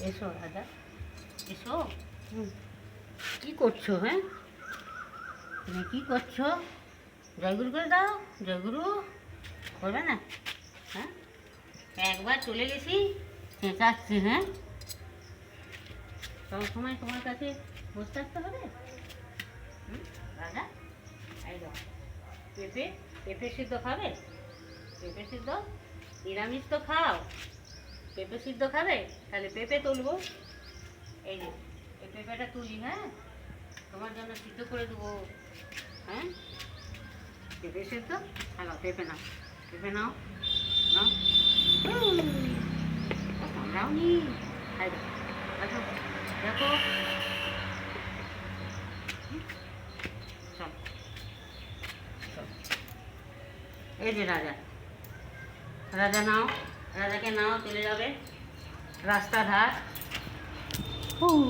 এসো রাজা। এসো। হুম। কি করছ হ্যাঁ? তুমি কি করছ? জয়গুরু করে দাও জয়গুরু। করবে না? হ্যাঁ? একবার চলে গেছি চেঁচাচ্ছি হ্যাঁ? সব সময় তোমার কাছে বসে থাকতে হবে? এই দাও পেঁপে পেঁপে সিদ্ধ খাবে? পেঁপে সিদ্ধ নিরামিষ তো খাও। পেঁপে সিদ্ধ খাবে? তাহলে পেঁপে তুলবো। এই যে, এই পেঁপেটা তুলি হ্যাঁ? তোমার জন্য সিদ্ধ করে দেবো। হ্যাঁ? পেঁপে সিদ্ধ? হ্যালো, পেঁপে নাও। পেঁপে নাও। নাও। নি দেখো। দেখো। এই যে রাজা। রাজা নাও। রাজাকে নাও চলে যাবে। রাস্তা ধার হুম।